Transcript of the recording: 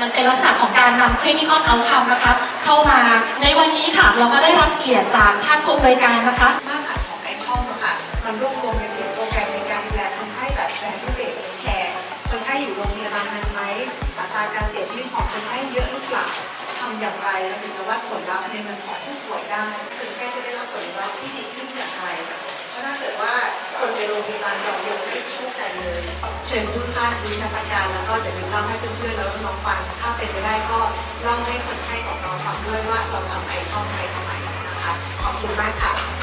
มันเป็นลักษณะของการนำ clinical outcome นะคะ เข้ามาในวันนี้ค่ะ เราก็ได้รับเกียรติจากท่านผู้อำนวยการนะคะมาตรฐานของไอช่องอะค่ะมันรวบรวมเป็นถึงโปรแกรมในการดูแลคนไข้แบบแฟร์เบสแคร์คนไข้อยู่โรงพยาบาลนานไหมอัตราการเสียชีวิตของคนไข้เยอะหรือเปล่าทำอย่างไรเราถึงจะวัดผลลัพธ์ในมันของผู้ป่วยได้คนไข้จะได้รับผลลัพธ์ที่ดีขึ้นอย่างไรเพราะถ้าเกิดว่าคนในโรงพยาบาลเรายังไม่เข้าใจเลย เชิญทุกท่านมีทัศการแล้วก็จะเล่าให้เพื่อนๆแล้วน้องฟังถ้าเป็นไปได้ก็เล่าให้คนไข้ของเราฟังด้วยว่าเราทำไอช่องไปทำไมนะคะขอบคุณมากค่ะ